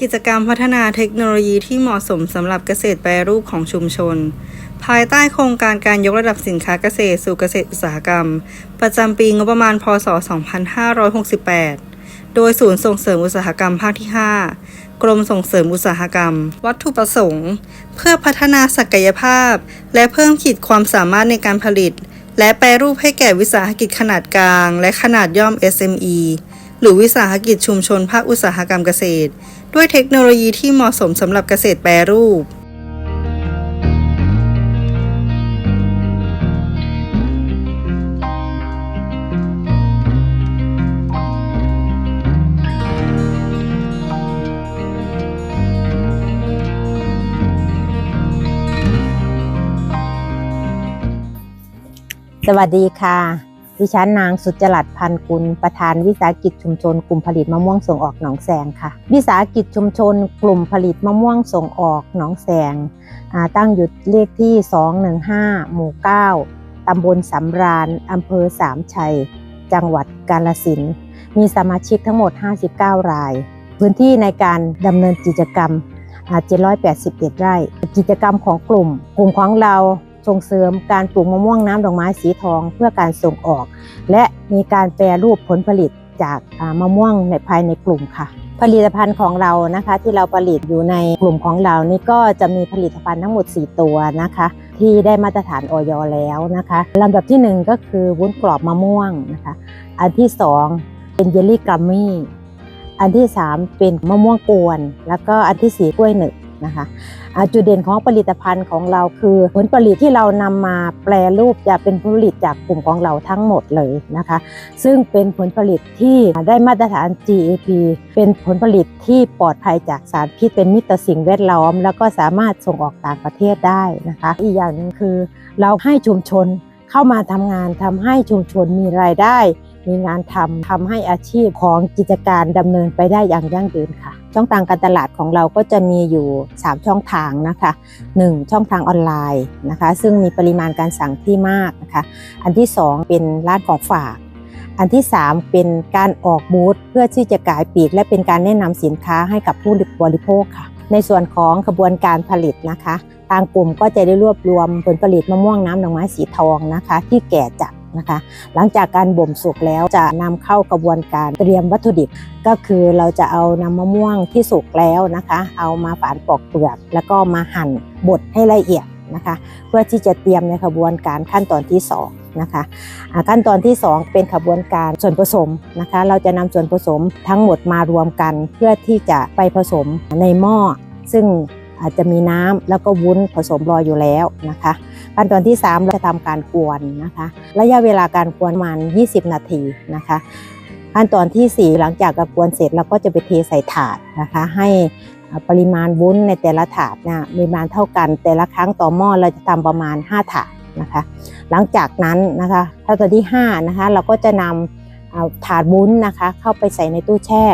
กิจกรรมพัฒนาเทคโนโลยีที่เหมาะสมสำหรับเกษตรแปรรูปของชุมชน ภายใต้โครงการการยกระดับสินค้าเกษตรสู่เกษตรอุตสาหกรรม ประจำปีงบประมาณพศ 2568 โดยศูนย์ส่งเสริมอุตสาหกรรมภาคที่ 5 กรมส่งเสริมอุตสาหกรรม วัตถุประสงค์ เพื่อพัฒนาศักยภาพ และเพิ่มขีดความสามารถในการผลิต และแปรรูปให้แก่วิสาหกิจขนาดกลาง และขนาดย่อม SME หรือวิสาหกิจชุมชนภาคอุตสาหกรรมเกษตร ด้วยเทคโนโลยีที่เหมาะสมสำหรับเกษตรแปรรูปสวัสดีค่ะ ดิฉันนางสุจรัตพันกุล ประธานวิสาหกิจชุมชนกลุ่มผลิตมะม่วงส่งออกหนองแสงค่ะ วิสาหกิจชุมชนกลุ่มผลิตมะม่วงส่งออกหนองแสง ตั้งอยู่เลขที่ 215 หมู่ 9 ตำบลสำราญอำเภอสามชัย จังหวัดกาลสิน มีสมาชิกทั้งหมด 59 ราย พื้นที่ในการดำเนินกิจกรรม 781 ไร่ กิจกรรมของกลุ่ม กลุ่มของเรา ส่งเสริมการปลูกมะม่วงน้ำดอกไม้สีทองเพื่อการส่งออก และมีการแปรรูปผลผลิตจากมะม่วงในภายในกลุ่มค่ะ ผลิตภัณฑ์ของเรานะคะที่เราผลิตอยู่ในกลุ่มของเรานี่ก็จะมีผลิตภัณฑ์ทั้งหมด 4 ตัวนะคะ ที่ได้มาตรฐานออยแล้วนะคะลำดับที่ 1 ก็คือวุ้นกรอบมะม่วงนะคะ อันที่ 2 เป็นเยลลี่กรัมมี่อันที่ 3 เป็นมะม่วงกวน แล้วก็อันที่4กล้วยหนึบ นะคะจุดเด่นของผลิตภัณฑ์ของเราคือผลผลิตที่เรานำมาแปรรูปจะเป็นผลผลิตจากกลุ่มของเราทั้งหมดเลยนะคะ ซึ่งเป็นผลผลิตที่ได้มาตรฐาน GAP เป็นผลผลิตที่ปลอดภัยจากสารพิษเป็นมิตรต่อสิ่งแวดล้อม แล้วก็สามารถส่งออกต่างประเทศได้นะคะ อีกอย่างหนึงคือเราให้ชุมชนเข้ามาทำงานทำให้ชุมชนมีรายได้ มีงานทำทำให้อาชีพของกิจการดำเนินไปได้อย่างยั่งยืนค่ะ ช่องทางการตลาดของเราก็จะมีอยู่ 3 ช่องทางนะคะ 1 ช่องทางออนไลน์นะคะ ซึ่งมีปริมาณการสั่งที่มากนะคะ อันที่ 2 เป็นร้านของฝาก อันที่ 3 เป็นการออกบูธเพื่อที่จะขายปีก และเป็นการแนะนำสินค้าให้กับผู้บริโภคค่ะ ในส่วนของกระบวนการผลิตนะคะ ทางกลุ่มก็จะได้รวบรวมผลผลิตมะม่วงน้ำดอกไม้สีทองนะคะ ที่แก่จัด นะคะ หลังจากการบ่มสุกแล้วจะนำเข้ากระบวนการเตรียมวัตถุดิบ ก็คือเราจะเอานำมะม่วงที่สุกแล้วนะคะ เอามาฝานปอกเปลือก แล้วก็มาหั่นบดให้ละเอียดนะคะ เพื่อที่จะเตรียมในขบวนการขั้นตอนที่สองนะคะขั้นตอนที่ 2 เป็นขบวนการส่วนผสมนะคะเราจะนำส่วนผสมทั้งหมดมารวมกัน เพื่อที่จะไปผสมในหม้อซึ่ง อาจจะมีน้ำแล้วก็วุ้นผสมรออยู่แล้วนะคะ ขั้นตอนที่3เราจะทำการกวนนะคะ ระยะเวลาการกวนประมาณ 20 นาทีนะคะขั้นตอนทีสี่4 หลังจากกกวนเสร็จเราก็จะไปเทใส่ถาดนะคะ ให้ปริมาณวุ้นในแต่ละถาดนะมีประมาณเท่ากัน แต่ละครั้งต่อหม้อเราจะทำประมาณ 5 ถาดนะคะ หลังจากนั้นนะคะขั้นตอนที่5นะคะเราก็จะนำเอาถาดวุ้นนะคะ เข้าไปใส่ในตู้แช่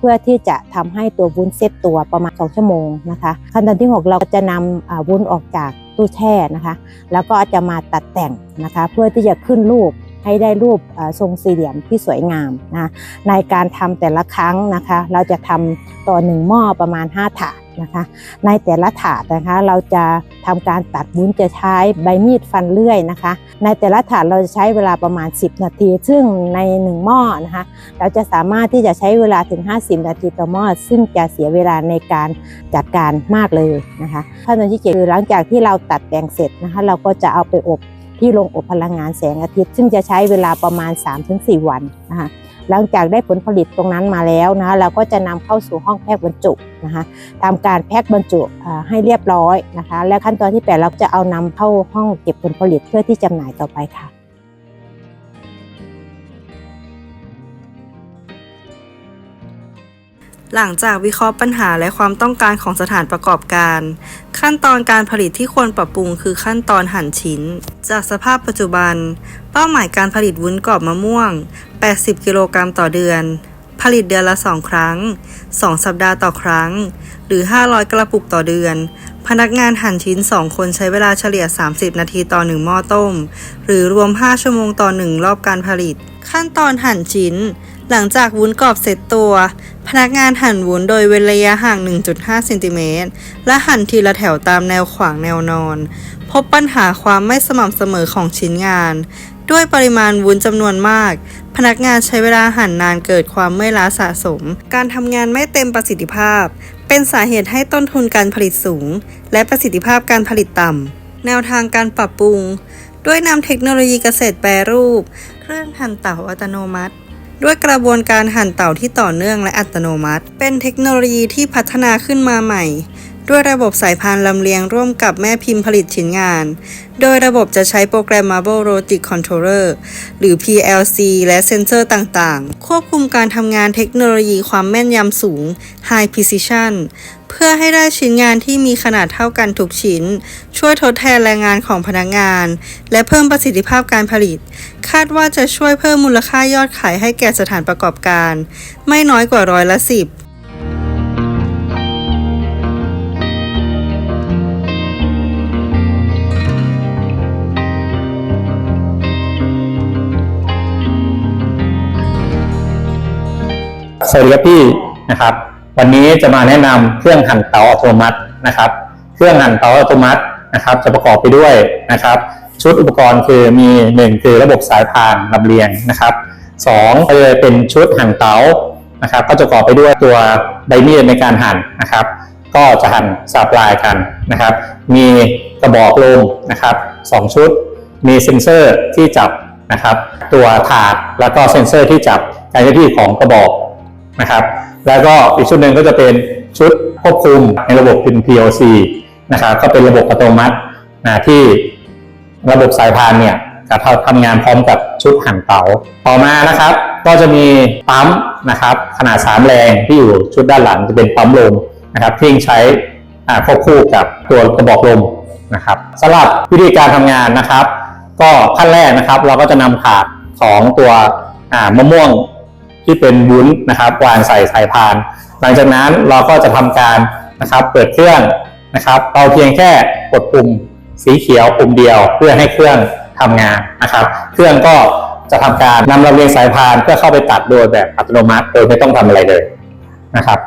เพื่อที่จะทำให้ตัววุ้นเซตตัวประมาณ 2 ชั่วโมงนะคะขั้นตอนที่ 6 เราจะนำอ่าวุ้นออกจากตู้แช่นะคะ แล้วก็จะมาตัดแต่งนะคะ เพื่อที่จะขึ้นรูปให้ได้รูปทรงสี่เหลี่ยมที่สวยงามนะในการทำแต่ละครั้งนะคะ เราจะทำต่อหนึ่งหม้อประมาณ 5 ถาด นะคะ ในแต่ละถาดนะคะ เราจะทำการตัดวุ้นจะใช้ใบมีดฟันเลื่อยนะคะ ในแต่ละถาดเราจะใช้เวลาประมาณ 10 นาที ซึ่งใน 1 หม้อนะคะ เราจะสามารถที่จะใช้เวลาถึง 50 นาทีต่อหม้อ ซึ่งจะเสียเวลาในการจัดการมากเลยนะคะขั้นตอนที่เจ็ดคือหลังจากที่เราตัดแต่งเสร็จนะคะ เราก็จะเอาไปอบที่โรงอบพลังงานแสงอาทิตย์ ซึ่งจะใช้เวลาประมาณ 3-4 วันนะคะ หลังจากได้ผลผลิตตรงนั้นมาแล้วนะเราก็จะนำเข้าสู่ห้องแพ็คบรรจุนะคะทำการแพ็คบรรจุให้เรียบร้อยนะคะ และขั้นตอนที่ 8 เราจะเอานำเข้าห้องเก็บผลผลิตเพื่อที่จำหน่ายต่อไปค่ะ หลังจากวิเคราะห์ปัญหาและความต้องการของสถานประกอบการ ขั้นตอนการผลิตที่ควรปรับปรุงคือขั้นตอนหั่นชิ้น จากสภาพปัจจุบัน เป้าหมายการผลิตวุ้นกรอบมะม่วง 80 กิโลกรัมต่อเดือน ผลิตเดือนละ 2 ครั้ง 2 สัปดาห์ต่อครั้ง หรือ 500 กระปุกต่อเดือน พนักงานหั่นชิ้น 2 คนใช้เวลาเฉลี่ย 30 นาทีต่อ 1 หม้อต้ม หรือรวม 5 ชั่วโมงต่อ 1 รอบการผลิต ขั้นตอนหั่นชิ้น หลังจากวุ้นกรอบเสร็จตัว พนักงานหั่นวุ้นโดยเว้นระยะห่าง 1.5เซนติเมตรและหั่นทีละแถวตามแนวขวางแนวนอน พบปัญหาความไม่สม่ำเสมอของชิ้นงาน ด้วยปริมาณวุ้นจำนวนมาก พนักงานใช้เวลาหั่นนานเกิดความเมื่อยล้าสะสม การทำงานไม่เต็มประสิทธิภาพ เป็นสาเหตุให้ต้นทุนการผลิตสูง และประสิทธิภาพการผลิตต่ำแนวทางการปรับปรุง ด้วยนำเทคโนโลยีเกษตรแปรรูป เครื่องหั่นเต่าอัตโนมัติ ด้วยกระบวนการหั่นเต่าที่ต่อเนื่องและอัตโนมัติ เป็นเทคโนโลยีที่พัฒนาขึ้นมาใหม่ ด้วยระบบสายพานลำเลียงร่วมกับแม่พิมพ์ผลิตชิ้นงาน โดยระบบจะใช้โปรแกรม Marble Robotic Controller หรือ PLC และเซ็นเซอร์ต่างๆ ควบคุมการทำงานเทคโนโลยีความแม่นยำสูง High Precision เพื่อให้ได้ชิ้นงานที่มีขนาดเท่ากันทุกชิ้น ช่วยทดแทนแรงงานของพนักงาน และเพิ่มประสิทธิภาพการผลิต คาดว่าจะช่วยเพิ่มมูลค่ายอดขายให้แก่สถานประกอบการ ไม่น้อยกว่าร้อยละสิบ สวัสดีครับพี่นะครับ วันนี้จะมาแนะนำเครื่องหั่นเตาอัตโนมัตินะครับ เครื่องหั่นเตาอัตโนมัตินะครับ จะประกอบไปด้วยนะครับ ชุดอุปกรณ์คือมี 1 คือระบบสายพานลำเลียงนะครับ2ก็จะเป็นชุดหั่นเตานะครับ ก็จะประกอบไปด้วยตัวใบมีดในการหั่นนะครับ ก็จะหั่นสับลายกันนะครับ มีกระบอกลมนะครับสองชุด มีเซ็นเซอร์ที่จับนะครับ ตัวถาดแล้วก็เซ็นเซอร์ที่จับการเคลื่อนที่ของกระบอก นะครับ แล้วก็อีกชุดหนึ่งก็จะเป็นชุดควบคุมในระบบเป็น PLC นะครับก็เป็นระบบอัตโนมัตินะที่ระบบสายพานเนี่ยจะทำงานพร้อมกับชุดหั่นเตาต่อมานะครับ ก็จะมีปั๊มนะครับ ขนาด 3 แรงที่อยู่ชุดด้านหลังจะเป็นปั๊มลมนะครับที่ใช้ควบคู่กับตัวกระบอกลมนะครับสำหรับวิธีการทำงานนะครับ ก็ขั้นแรกนะครับ เราก็จะนำถาดของตัวมะม่วง ที่เป็นวุ้นนะครับวางใส่สายพาน หลังจากนั้นเราก็จะทำการนะครับเปิดเครื่องนะครับเราเพียงแค่กดปุ่มสีเขียวปุ่มเดียว เพื่อให้เครื่องทำงานนะครับ เครื่องก็จะทำการนำลำเลียงสายพานเพื่อเข้าไปตัดโดยแบบอัตโนมัติโดยไม่ต้องทำอะไรเลยนะครับ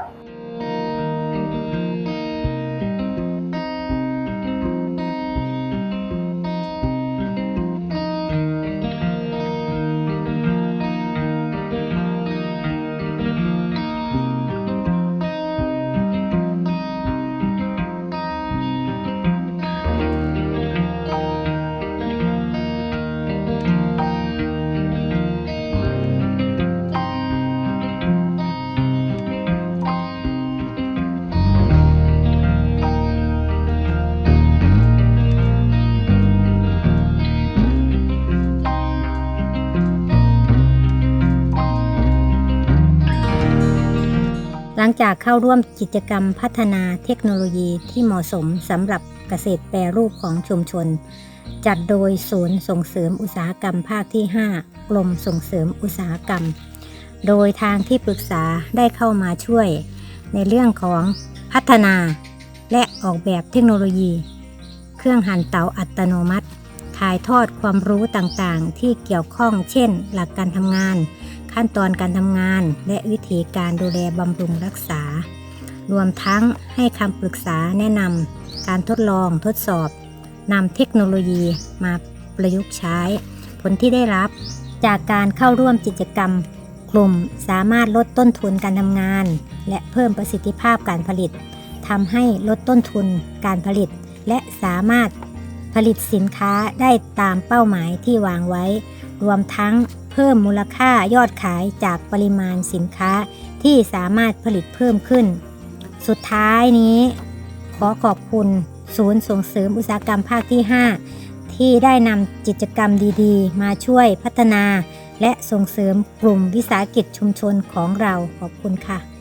ลังจากเข้าร่วมกิจกรรมพัฒนาเทคโนโลยีที่เหมาะสมสำหรับเกษตรแปรรูปของชุมชน จัดโดยศูนย์ส่งเสริมอุตสาหกรรมภาคที่ 5 กรมส่งเสริมอุตสาหกรรม โดยทางที่ปรึกษาได้เข้ามาช่วย ในเรื่องของพัฒนา และออกแบบเทคโนโลยี เครื่องหั่นเตาอัตโนมัติ ถ่ายทอดความรู้ต่างๆ ที่เกี่ยวข้องเช่น หลักการทำงาน ขั้นตอนการทำงาน และวิธีการดูแลบำรุงรักษา รวมทั้งให้คำปรึกษาแนะนำการทดลองทดสอบนำเทคโนโลยีมาประยุกต์ใช้ ผลที่ได้รับ จากการเข้าร่วมกิจกรรม กลุ่มสามารถลดต้นทุนการทำงาน และเพิ่มประสิทธิภาพการผลิตทำให้ลดต้นทุนการผลิต และสามารถผลิตสินค้าได้ตามเป้าหมายที่วางไว้ รวมทั้ง เพิ่มมูลค่ายอดขายจากปริมาณสินค้าที่สามารถผลิตเพิ่มขึ้น สุดท้ายนี้ ขอขอบคุณศูนย์ส่งเสริมอุตสาหกรรมภาคที่ 5 ที่ได้นำกิจกรรมดีๆ มาช่วยพัฒนา และส่งเสริมกลุ่มวิสาหกิจชุมชนของเราขอบคุณค่ะ